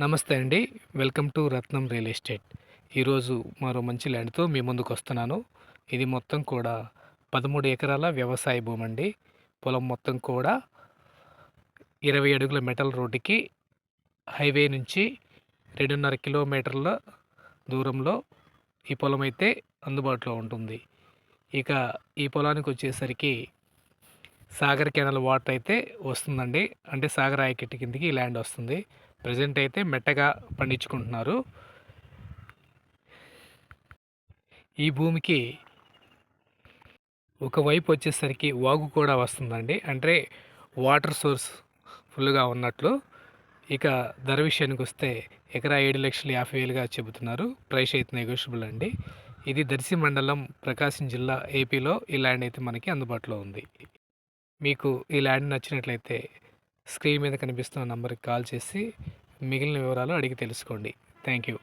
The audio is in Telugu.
నమస్తే అండి. Welcome to Ratnam real estate. ఈరోజు మరో మంచి ల్యాండ్తో మీ ముందుకు వస్తున్నాను. ఇది మొత్తం కూడా పదమూడు ఎకరాల వ్యవసాయ భూమి అండి. పొలం మొత్తం కూడా ఇరవై అడుగుల మెటల్ రోడ్డుకి హైవే నుంచి రెండున్నర కిలోమీటర్ల దూరంలో ఈ పొలం అయితే అందుబాటులో ఉంటుంది. ఇక ఈ పొలానికి వచ్చేసరికి సాగర్ కెనాల్ వాటర్ అయితే వస్తుందండి. అంటే సాగర్ ఆయకట్టు కిందకి ఈ ల్యాండ్ వస్తుంది. ప్రజెంట్ అయితే మెట్టగా పండించుకుంటున్నారు. ఈ భూమికి ఒకవైపు వచ్చేసరికి వాగు కూడా వస్తుందండి. అంటే వాటర్ సోర్స్ ఫుల్గా ఉన్నట్లు. ఇక ధర విషయానికి వస్తే ఎకరా ఏడు లక్షల యాభై వేలుగా చెబుతున్నారు. ప్రైస్ అయితే నెగోషియబుల్ అండి. ఇది దర్శి మండలం ప్రకాశం జిల్లా ఏపీలో ఈ ల్యాండ్ అయితే మనకి అందుబాటులో ఉంది. మీకు ఈ ల్యాండ్ నచ్చినట్లయితే స్క్రీన్ మీద కనిపిస్తున్న నంబర్కి కాల్ చేసి మిగిలిన వివరాలు అడిగి తెలుసుకోండి. Thank you.